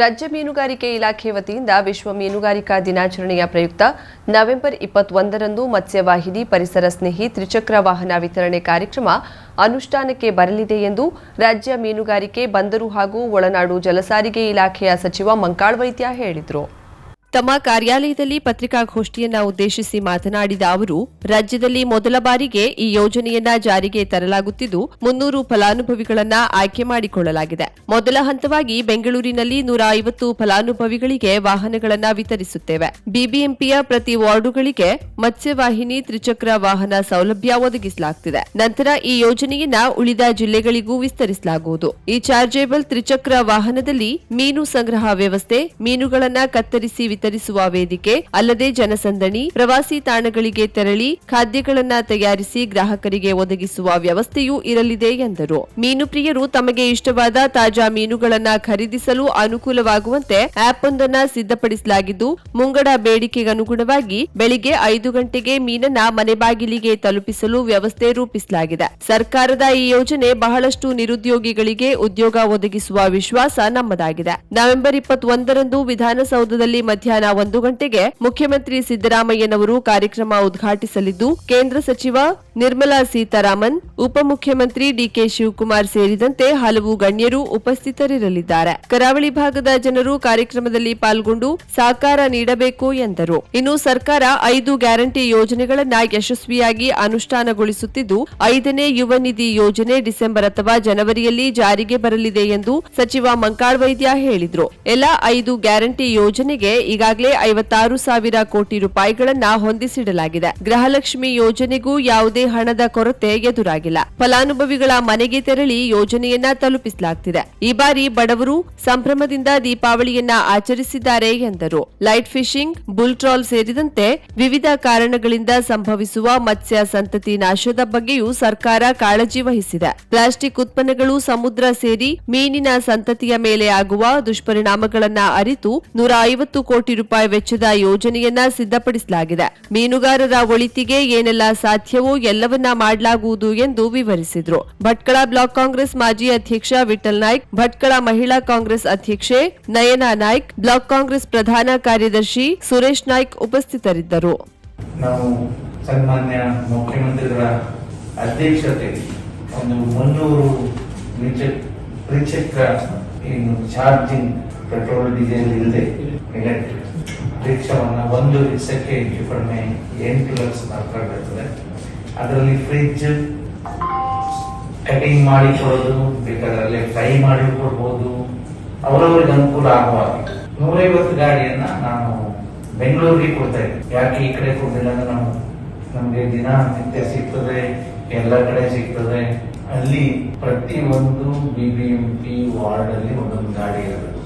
ರಾಜ್ಯ ಮೀನುಗಾರಿಕೆ ಇಲಾಖೆ ವತಿಯಿಂದ ವಿಶ್ವ ಮೀನುಗಾರಿಕಾ ದಿನಾಚರಣೆಯ ಪ್ರಯುಕ್ತ ನವೆಂಬರ್ ಇಪ್ಪತ್ತೊಂದರಂದು ಮತ್ಸ್ಯವಾಹಿನಿ, ಪರಿಸರ ಸ್ನೇಹಿ, ತ್ರಿಚಕ್ರ ವಾಹನ ವಿತರಣೆ ಕಾರ್ಯಕ್ರಮ ಅನುಷ್ಠಾನಕ್ಕೆ ಬರಲಿದೆ ಎಂದು ರಾಜ್ಯ ಮೀನುಗಾರಿಕೆ, ಬಂದರು ಹಾಗೂ ಒಳನಾಡು ಜಲಸಾರಿಗೆ ಇಲಾಖೆಯ ಸಚಿವ ಮಂಕಾಳ್ ವೈದ್ಯ ಹೇಳಿದರು. ತಮ್ಮ ಕಾರ್ಯಾಲಯದಲ್ಲಿ ಪತ್ರಿಕಾಗೋಷ್ಠಿಯನ್ನ ಉದ್ದೇಶಿಸಿ ಮಾತನಾಡಿದ ಅವರು, ರಾಜ್ಯದಲ್ಲಿ ಮೊದಲ ಬಾರಿಗೆ ಈ ಯೋಜನೆಯನ್ನ ಜಾರಿಗೆ ತರಲಾಗುತ್ತಿದ್ದು, ಮುನ್ನೂರು ಫಲಾನುಭವಿಗಳನ್ನ ಆಯ್ಕೆ ಮಾಡಿಕೊಳ್ಳಲಾಗಿದೆ. ಮೊದಲ ಹಂತವಾಗಿ ಬೆಂಗಳೂರಿನಲ್ಲಿ ನೂರ ಐವತ್ತು ಫಲಾನುಭವಿಗಳಿಗೆ ವಾಹನಗಳನ್ನ ವಿತರಿಸುತ್ತೇವೆ. ಬಿಬಿಎಂಪಿಯ ಪ್ರತಿ ವಾರ್ಡುಗಳಿಗೆ ಮತ್ಸ್ಯವಾಹಿನಿ ತ್ರಿಚಕ್ರ ವಾಹನ ಸೌಲಭ್ಯ ಒದಗಿಸಲಾಗುತ್ತಿದೆ ನಂತರ ಈ ಯೋಜನೆಯನ್ನ ಉಳಿದ ಜಿಲ್ಲೆಗಳಿಗೂ ವಿಸ್ತರಿಸಲಾಗುವುದು. ಈ ಚಾರ್ಜೇಬಲ್ ತ್ರಿಚಕ್ರ ವಾಹನದಲ್ಲಿ ಮೀನು ಸಂಗ್ರಹ ವ್ಯವಸ್ಥೆ, ಮೀನುಗಳನ್ನ ಕತ್ತರಿಸಿ ವಿತರಿಸುವ ವೇದಿಕೆ ಅಲ್ಲದೆ ಜನಸಂದಣಿ, ಪ್ರವಾಸಿ ತಾಣಗಳಿಗೆ ತೆರಳಿ ಖಾದ್ಯಗಳನ್ನ ತಯಾರಿಸಿ ಗ್ರಾಹಕರಿಗೆ ಒದಗಿಸುವ ವ್ಯವಸ್ಥೆಯೂ ಇರಲಿದೆ ಎಂದರು. ಮೀನು ಪ್ರಿಯರು ತಮಗೆ ಇಷ್ಟವಾದ ತಾಜಾ ಮೀನುಗಳನ್ನ ಖರೀದಿಸಲು ಅನುಕೂಲವಾಗುವಂತೆ ಆಪ್ ಒಂದನ್ನ ಸಿದ್ಧಪಡಿಸಲಾಗಿದ್ದು, ಮುಂಗಡ ಬೇಡಿಕೆಗನುಗುಣವಾಗಿ ಬೆಳಿಗ್ಗೆ ಐದು ಗಂಟೆಗೆ ಮೀನನ್ನ ಮನೆ ಬಾಗಿಲಿಗೆ ತಲುಪಿಸಲು ವ್ಯವಸ್ಥೆ ರೂಪಿಸಲಾಗಿದೆ. ಸರ್ಕಾರದ ಈ ಯೋಜನೆ ಬಹಳಷ್ಟು ನಿರುದ್ಯೋಗಿಗಳಿಗೆ ಉದ್ಯೋಗ ಒದಗಿಸುವ ವಿಶ್ವಾಸ ನಮ್ಮದಾಗಿದೆ. ನವೆಂಬರ್ ಇಪ್ಪತ್ತೊಂದರಂದು ವಿಧಾನಸೌಧದಲ್ಲಿ ಮಧ್ಯಾಹ್ನ ಒಂದು ಗಂಟೆಗೆ ಮುಖ್ಯಮಂತ್ರಿ ಸಿದ್ದರಾಮಯ್ಯನವರು ಕಾರ್ಯಕ್ರಮ ಉದ್ಘಾಟಿಸಲಿದ್ದು ಕೇಂದ್ರ ಸಚಿವ ನಿರ್ಮಲಾ ಸೀತಾರಾಮನ್, ಉಪಮುಖ್ಯಮಂತ್ರಿ ಡಿಕೆ ಶಿವಕುಮಾರ್ ಸೇರಿದಂತೆ ಹಲವು ಗಣ್ಯರು ಉಪಸ್ಥಿತರಿರಲಿದ್ದಾರೆ. ಕರಾವಳಿ ಭಾಗದ ಜನರು ಕಾರ್ಯಕ್ರಮದಲ್ಲಿ ಪಾಲ್ಗೊಂಡು ಸಹಕಾರ ನೀಡಬೇಕು ಎಂದರು. ಇನ್ನು ಸರ್ಕಾರ ಐದು ಗ್ಯಾರಂಟಿ ಯೋಜನೆಗಳನ್ನು ಯಶಸ್ವಿಯಾಗಿ ಅನುಷ್ಠಾನಗೊಳಿಸುತ್ತಿದ್ದು, ಐದನೇ ಯುವ ನಿಧಿ ಯೋಜನೆ ಡಿಸೆಂಬರ್ ಅಥವಾ ಜನವರಿಯಲ್ಲಿ ಜಾರಿಗೆ ಬರಲಿದೆ ಎಂದು ಸಚಿವ ಮಂಕಾಳ್ ವೈದ್ಯ ಹೇಳಿದ್ರು. ಎಲ್ಲ ಐದು ಗ್ಯಾರಂಟಿ ಯೋಜನೆಗೆ ಈಗಾಗಲೇ ಐವತ್ತಾರು ಸಾವಿರ ಕೋಟಿ ರೂಪಾಯಿಗಳನ್ನು ಹೊಂದಿಸಿಡಲಾಗಿದೆ. ಗೃಹಲಕ್ಷ್ಮಿ ಯೋಜನೆಗೂ ಯಾವುದೇ ಹಣದ ಕೊರತೆ ಎದುರಾಗಿಲ್ಲ. ಫಲಾನುಭವಿಗಳ ಮನೆಗೆ ತೆರಳಿ ಯೋಜನೆಯನ್ನ ತಲುಪಿಸಲಾಗ್ತಿದೆ. ಈ ಬಾರಿ ಬಡವರು ಸಂಭ್ರಮದಿಂದ ದೀಪಾವಳಿಯನ್ನ ಆಚರಿಸಿದ್ದಾರೆ ಎಂದರು. ಲೈಟ್ ಫಿಶಿಂಗ್, ಬುಲ್ ಟ್ರಾಲ್ ಸೇರಿದಂತೆ ವಿವಿಧ ಕಾರಣಗಳಿಂದ ಸಂಭವಿಸುವ ಮತ್ಸ್ಯ ಸಂತತಿ ನಾಶದ ಬಗ್ಗೆಯೂ ಸರ್ಕಾರ ಕಾಳಜಿ ವಹಿಸಿದೆ. ಪ್ಲಾಸ್ಟಿಕ್ ಉತ್ಪನ್ನಗಳು ಸಮುದ್ರ ಸೇರಿ ಮೀನಿನ ಸಂತತಿಯ ಮೇಲೆ ಆಗುವ ದುಷ್ಪರಿಣಾಮಗಳನ್ನ ಅರಿತು ನೂರ ಐವತ್ತು ಕೋಟಿ ರೂಪಾಯಿ ವೆಚ್ಚದ ಯೋಜನೆಯನ್ನ ಸಿದ್ಧಪಡಿಸಲಾಗಿದೆ. ಮೀನುಗಾರರ ಒಳಿತಿಗೆ ಏನೆಲ್ಲ ಸಾಧ್ಯವೋ ಎಲ್ಲವನ್ನ ಮಾಡಲಾಗುವುದು ಎಂದು ವಿವರಿಸಿದ್ರು. ಭಟ್ಕಳ ಬ್ಲಾಕ್ ಕಾಂಗ್ರೆಸ್ ಮಾಜಿ ಅಧ್ಯಕ್ಷ ವಿಠಲ್ ನಾಯ್ಕ್, ಭಟ್ಕಳ ಮಹಿಳಾ ಕಾಂಗ್ರೆಸ್ ಅಧ್ಯಕ್ಷೆ ನಯನಾ ನಾಯ್ಕ್, ಬ್ಲಾಕ್ ಕಾಂಗ್ರೆಸ್ ಪ್ರಧಾನ ಕಾರ್ಯದರ್ಶಿ ಸುರೇಶ್ ನಾಯ್ಕ್ ಉಪಸ್ಥಿತರಿದ್ದರು. ನಾವು ಸನ್ಮಾನ್ಯ ಮುಖ್ಯಮಂತ್ರಿಗಳ ಅಧ್ಯಕ್ಷತೆ ಒಂದು ಮುನ್ನೂರು ದ್ವಿಚಕ್- ತ್ರಿಚಕ್ರ ಏನು ಚಾರ್ಜಿಂಗ್ ಪೆಟ್ರೋಲ್, ಡೀಸೆಲ್ ಇಲ್ಲದೆ ಎಲೆಕ್ಟ್ರಿಕ್ ರಿಕ್ಷಾವನ್ನ ಒಂದು ರಿಕ್ಷಕ್ಕೆ ಹೆಚ್ಚು ಕಡಿಮೆ ಎಂಟು ಲಕ್ಷ ಬರ್ತದೆ ಅದರಲ್ಲಿ ಫ್ರಿಡ್ಜ್ ಕಟಿಂಗ್ ಮಾಡಿ ಕೊಡೋದು, ಬೇಕಾದ್ರೆ ಫ್ರೈ ಮಾಡಿ ಕೊಡ್ಬೋದು. ಅವರವ್ರಿಗೆ ಅನುಕೂಲ ಆಗುವಾಗ ನೂರೈವತ್ತು ಗಾಡಿಯನ್ನ ನಾನು ಬೆಂಗಳೂರಿಗೆ ಕೊಡ್ತಾ ಇದ್ದೆ. ಯಾಕೆ ಈ ಕಡೆ ಕೊಡ್ಲಿಲ್ಲ ಅಂದ್ರೆ ನಾವು ನಮ್ಗೆ ದಿನ ನಿತ್ಯ ಸಿಗ್ತದೆ, ಎಲ್ಲ ಕಡೆ ಸಿಗ್ತದೆ. ಅಲ್ಲಿ ಪ್ರತಿ ಒಂದು ಬಿ ಬಿ ವಾರ್ಡ್ ಅಲ್ಲಿ ಒಂದೊಂದು ಗಾಡಿ ಇರಬೇಕು.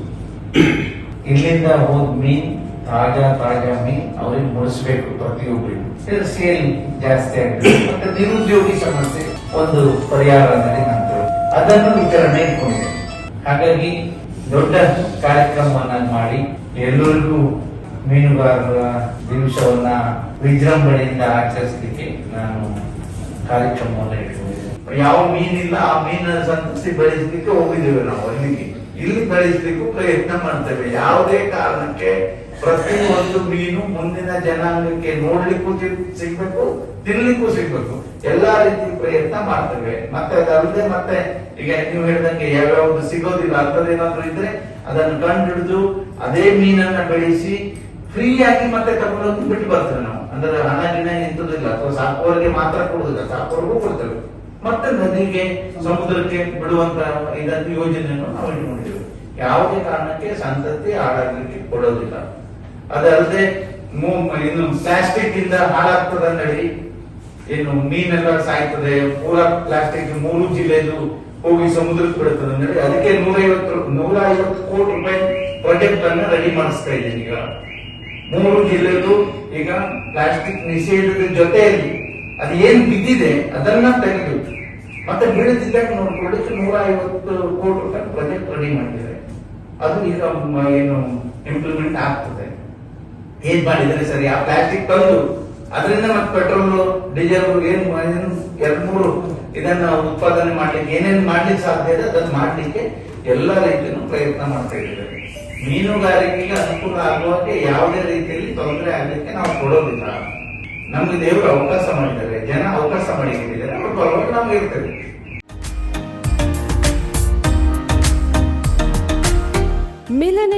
ಇಲ್ಲಿಂದ ಹೋದ್ ಮೀನ್ ತಾಜಾ ತಾಜಾ ಮೀನ್ ಅವ್ರಿಗೆ ಮುಡಿಸ್ಬೇಕು ಪ್ರತಿಯೊಬ್ಬರಿಗೂ. ಸೇಲ್ ಜಾಸ್ತಿ ಆಗಿದೆ ಮತ್ತೆ ನಿರುದ್ಯೋಗಿ ಸಮಸ್ಯೆ ಒಂದು ಪರಿಹಾರ ಅಂತಲೇ ನಂತರ ಅದನ್ನು ವಿತರಣೆ ಇಟ್ಕೊಂಡಿದೆ ಹಾಗಾಗಿ ದೊಡ್ಡ ಕಾರ್ಯಕ್ರಮವನ್ನ ಮಾಡಿ ಎಲ್ಲರಿಗೂ ಮೀನುಗಾರರ ದಿವಸವನ್ನ ವಿಜೃಂಭಣೆಯಿಂದ ಆಚರಿಸಲಿಕ್ಕೆ ನಾನು ಕಾರ್ಯಕ್ರಮವನ್ನ ಇಟ್ಕೊಂಡಿದ್ದೇನೆ. ಯಾವ ಮೀನಿಲ್ಲ, ಆ ಮೀನನ್ನು ಸಂತತಿ ಬೆಳೆಸಲಿಕ್ಕೆ ಹೋಗಿದ್ದೇವೆ ನಾವು ಅಲ್ಲಿಗೆ. ಇಲ್ಲಿ ಬೆಳೆಸಲಿಕ್ಕೂ ಪ್ರಯತ್ನ ಮಾಡ್ತೇವೆ. ಯಾವುದೇ ಕಾರಣಕ್ಕೆ ಪ್ರತಿ ಒಂದು ಮೀನು ಮುಂದಿನ ಜನಾಂಗಕ್ಕೆ ನೋಡ್ಲಿಕ್ಕೂ ಸಿಗ್- ಸಿಗ್ಬೇಕು, ತಿನ್ಲಿಕ್ಕೂ ಸಿಗ್ಬೇಕು. ಎಲ್ಲಾ ರೀತಿ ಪ್ರಯತ್ನ ಮಾಡ್ತೇವೆ. ಮತ್ತೆ ಅದಲ್ಲದೆ ಮತ್ತೆ, ಈಗ ನೀವು ಹೇಳಿದಂಗೆ ಯಾವ್ಯಾವ್ದು ಸಿಗೋದಿಲ್ಲ ಅಂತದೇನಾದ್ರೂ ಇದ್ರೆ ಅದನ್ನು ಕಂಡುಹಿಡಿದು ಅದೇ ಮೀನನ್ನ ಬೆಳೆಸಿ ಫ್ರೀ ಆಗಿ ಮತ್ತೆ ತಗೊಂಡೋಗಿ ಬಿಟ್ಟು ಬರ್ತೇವೆ ನಾವು. ಅಂದ್ರೆ ಹಣ ಗಿಣ ನಿಂತದಿಲ್ಲ ಅಥವಾ ಸಾಕುವವರಿಗೆ ಮಾತ್ರ ಕೊಡುದಿಲ್ಲ ಸಾಕುವವರಿಗೂ ಕೊಡ್ತೇವೆ. ಮತ್ತೆ ನದಿಗೆ, ಸಮುದ್ರಕ್ಕೆ ಬಿಡುವಂತ ಇದನ್ನು ಯೋಜನೆಯನ್ನು ನಾವು ಇಟ್ಕೊಂಡಿದ್ದೇವೆ. ಯಾವುದೇ ಕಾರಣಕ್ಕೆ ಸಂತತಿ ಹಾಳಾಗ್ಲಿಕ್ಕೆ ಕೊಡೋದಿಲ್ಲ. ಅದಲ್ಲದೆ ಇನ್ನು ಪ್ಲಾಸ್ಟಿಕ್ ಇಂದ ಹಾಳಾಗ್ತದೆ ಏನು ಮೀನೆಲ್ಲ ಸಾಯ್ತದೆ, ಪೂರಾ ಪ್ಲಾಸ್ಟಿಕ್ ಮೂರು ಜಿಲ್ಲೆದು ಹೋಗಿ ಸಮುದ್ರಕ್ಕೆ ಬಿಡುತ್ತದೆ ಹೇಳಿ ಅದಕ್ಕೆ ನೂರೈವತ್ತು ನೂರ ಐವತ್ತು ಕೋಟಿ ರೂಪಾಯಿ ಪ್ರಾಜೆಕ್ಟ್ ಅನ್ನ ರೆಡಿ ಮಾಡಿಸ್ತಾ ಇದ್ದೀನಿ ಈಗ. ಮೂರು ಜಿಲ್ಲೆದು ಈಗ ಪ್ಲಾಸ್ಟಿಕ್ ನಿಷೇಧದ ಜೊತೆಯಲ್ಲಿ ಅದು ಏನ್ ಬಿದ್ದಿದೆ, ಅದನ್ನ ತೆಗೆದು ಮತ್ತೆ ಬೀಳದಿದ್ದಾಗ ನೋಡ್ಕೊಳ್ಳಿಕ್ಕೆ ನೂರ ಐವತ್ತು ಕೋಟಿ ರೂಪಾಯಿ ಪ್ರಾಜೆಕ್ಟ್ ರೆಡಿ ಮಾಡಿದ್ದಾರೆ. ಅದು ಈಗ ಏನು ಇಂಪ್ಲಿಮೆಂಟ್ ಆಗ್ತದೆ. ಏನ್ ಮಾಡಿದರೆ ಸರಿ? ಆ ಪ್ಲಾಸ್ಟಿಕ್ ತಂದು ಅದರಿಂದ ಮತ್ತೆ ಪೆಟ್ರೋಲ್ ಡೀಸೆಲ್ ಏನ್ ಎರಡ್, ಮೂರು ಇದನ್ನ ಉತ್ಪಾದನೆ ಮಾಡ್ಲಿಕ್ಕೆ ಏನೇನ್ ಮಾಡ್ಲಿಕ್ಕೆ ಸಾಧ್ಯ ಇದೆ ಅದನ್ನ ಮಾಡ್ಲಿಕ್ಕೆ ಎಲ್ಲ ರೀತಿಯೂ ಪ್ರಯತ್ನ ಮಾಡ್ತಾ ಇದ್ದಾರೆ. ಮೀನುಗಾರಿಕೆಗೆ ಅನುಕೂಲ ಆಗುವಾಗೆ ಯಾವುದೇ ರೀತಿಯಲ್ಲಿ ತೊಂದರೆ ಆಗಲಿಕ್ಕೆ ನಾವು ಕೊಡೋದಿಲ್ಲ. ನಮ್ಗೆ ದೇವರು ಅವಕಾಶ ಮಾಡಿದ್ದಾರೆ, ಜನ ಅವಕಾಶ ಮಾಡಿದ್ದಾರೆ ಅವ್ರ ಪರವಾಗಿ ನಮ್ಗೆ ಇರ್ತೇವೆ